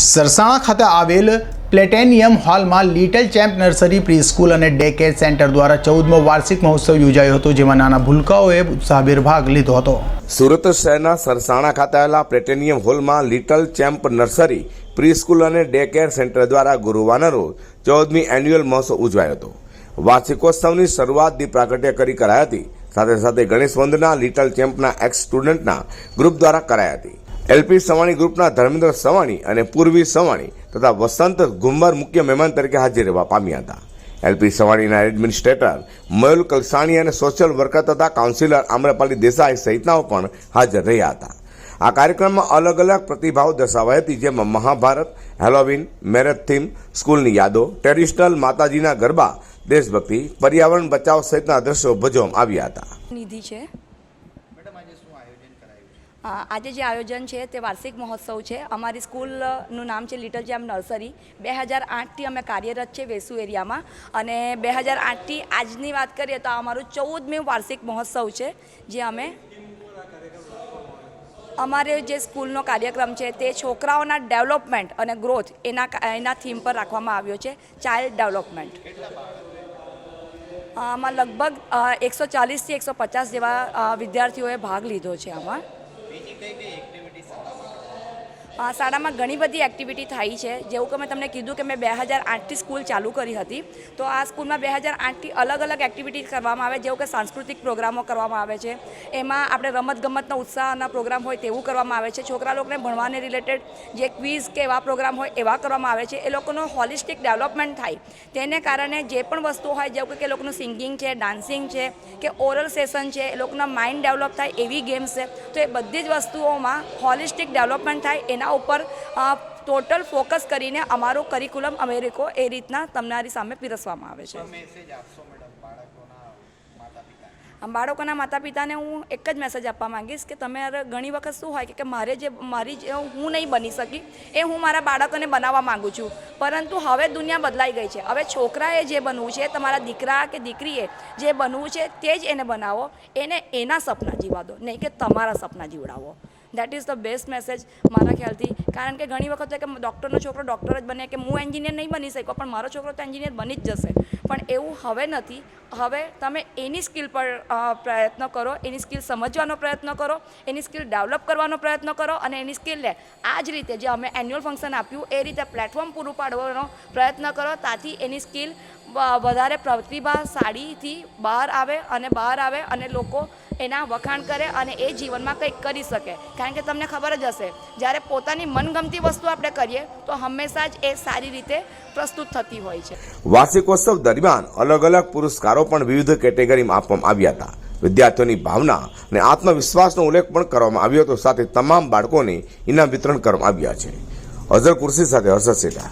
સરસાણા ખાતે આવેલ પ્લેટેનિયમ હોલમાં little champ nursery pre school અને ડે કેર સેન્ટર દ્વારા ચૌદમો વાર્ષિક મહોત્સવ યોજાયો હતો, જેમાં નાના ભૂલકાઓએ ઉત્સાહભેર ભાગ લીધો હતો. સુરત શહેરના સરસાણા ખાતે આવેલા પ્લેટેનિયમ હોલમાં little champ nursery pre school અને ડે કેર સેન્ટર દ્વારા ગુરુવારના રોજ ચૌદમી એન્યુઅલ મહોત્સવ ઉજવાયો હતો. વાર્ષિકોત્સવની શરૂઆત દીપ પ્રાગટ્ય કરી કરાઈ હતી. સાથે સાથે ગણેશ વંદના લિટલ ચેમ્પના એક્સ સ્ટુડન્ટના ગ્રુપ દ્વારા કરાઈ હતી. એલપી સવાણી ગ્રુપના ધર્મેન્દ્ર સવાણી અને પૂર્વી સવાણી તથા વસંત ગુંબર મુખ્ય મહેમાન તરીકે હાજર રહેવા પામ્યા હતા. એલપી સવાણીના એડમિનિસ્ટ્રેટર મયુલ કલસાણી અને સોશિયલ વર્કર તથા કાઉન્સિલર આમ્રપાલી દેસાઈ સહિતનાઓ પણ હાજર રહ્યા હતા. આ કાર્યક્રમમાં અલગ અલગ પ્રતિભાવ દર્શાવાઈ હતી જેમાં મહાભારત હેલોવીન મેરેથ થીમ સ્કૂલની યાદો ટ્રેડિશનલ માતાજીના ગરબા દેશભક્તિ પર્યાવરણ બચાવ સહિતના દ્રશ્યો ભજવવામાં આવ્યા હતા. નિધિ છે? આજે જે આયોજન છે તે વાર્ષિક મહોત્સવ છે. અમારી સ્કૂલનું નામ છે લિટલ જેમ નર્સરી. બે હજાર આઠથી અમે કાર્યરત છે વેસુ એરિયામાં. અને બે હજાર આઠથી આજની વાત કરીએ તો અમારું ચૌદમી વાર્ષિક મહોત્સવ છે, જે અમે અમારે જે સ્કૂલનો કાર્યક્રમ છે તે છોકરાઓના ડેવલપમેન્ટ અને ગ્રોથ એના એના થીમ પર રાખવામાં આવ્યો છે, ચાઇલ્ડ ડેવલપમેન્ટ. આમાં લગભગ એકસો ચાલીસથી એકસો પચાસ જેવા વિદ્યાર્થીઓએ ભાગ લીધો છે આમાં. બીજી કઈ કઈ એક્ટિવિટી શાળામાં ઘણી બધી એક્ટિવિટી થઈ છે. જેવું કે મેં તમને કીધું કે મેં બે હજાર આઠથી સ્કૂલ ચાલુ કરી હતી. તો આ સ્કૂલમાં બે હજાર આઠથી અલગ અલગ એક્ટિવિટી કરવામાં આવે, જેવું કે સાંસ્કૃતિક પ્રોગ્રામો કરવામાં આવે છે. એમાં આપણે રમતગમતનો ઉત્સાહના પ્રોગ્રામ હોય તેવું કરવામાં આવે છે. છોકરા લોકોને ભણવાને રિલેટેડ જે ક્વિઝ કે એવા પ્રોગ્રામ હોય એવા કરવામાં આવે છે. એ લોકોનો હોલિસ્ટિક ડેવલપમેન્ટ થાય. તેને કારણે જે પણ વસ્તુ હોય, જેવું કે લોકોનું સિંગિંગ છે ડાન્સિંગ છે, કે ઓરલ સેશન છે, એ લોકોના માઇન્ડ ડેવલપ થાય એવી ગેમ્સ છે. તો એ બધી જ વસ્તુઓમાં હોલિસ્ટિક ડેવલપમેન્ટ થાય, એના ઉપર ટોટલ ફોકસ કરીને અમારો કરિક્યુલમ અમેરિકો એ રીતના તમારી સામે પીરસવામાં આવે છે. બાળકોના માતા પિતાને હું એક જ મેસેજ આપવા માંગીશ કે તમે ઘણી વખત શું હોય કે મારે જે મારી જે હું નહીં બની શકી એ હું મારા બાળકોને બનાવવા માંગુ છું. પરંતુ હવે દુનિયા બદલાઈ ગઈ છે. હવે છોકરાએ જે બનવું છે તમારા દીકરા કે દીકરીએ જે બનવું છે તે જ એને બનાવો. એને એના સપના જીવા દો. નહીં કે તમારા સપના જીવડાવો. That is the best message મારા ખ્યાલથી. કારણ કે ઘણી વખત કે ડૉક્ટરનો છોકરો ડૉક્ટર જ બને કે હું એન્જિનિયર નહીં બની શક્યો, પણ મારો છોકરો તો એન્જિનિયર બની જ જશે. પણ એવું હવે નથી. હવે તમે એની સ્કિલ પર પ્રયત્ન કરો, એની સ્કિલ સમજવાનો પ્રયત્ન કરો, એની સ્કિલ ડેવલપ કરવાનો પ્રયત્ન કરો અને એની સ્કિલ લે આ જ રીતે જે અમે એન્યુઅલ ફંક્શન આપ્યું, એ રીતે પ્લેટફોર્મ પૂરું પાડવાનો પ્રયત્ન કરો, તાથી એની સ્કિલ વધારે પ્રતિભાશાળીથી બહાર આવે અને બહાર આવે અને લોકો એના વખાણ કરે અને એ જીવનમાં કંઈક કરી શકે. કારણ કે તમને ખબર જ હશે, જ્યારે પોતાની મનગમતી વસ્તુ આપણે કરીએ, તો હંમેશા જ એ સારી રીતે પ્રસ્તુત થતી હોય છે. વાર્ષિકોત્સવ દરમિયાન અલગ અલગ પુરસ્કારો પણ વિવિધ કેટેગરીમાં આપવામાં આવ્યા હતા. વિદ્યાર્થીઓની ભાવના અને આત્મવિશ્વાસનો ઉલ્લેખ પણ કરવામાં આવ્યો હતો. સાથે તમામ બાળકોને ઇનામ વિતરણ કરવામાં આવ્યા છે. અઝર કુર્સી સાથે હર્ષદ સેઠા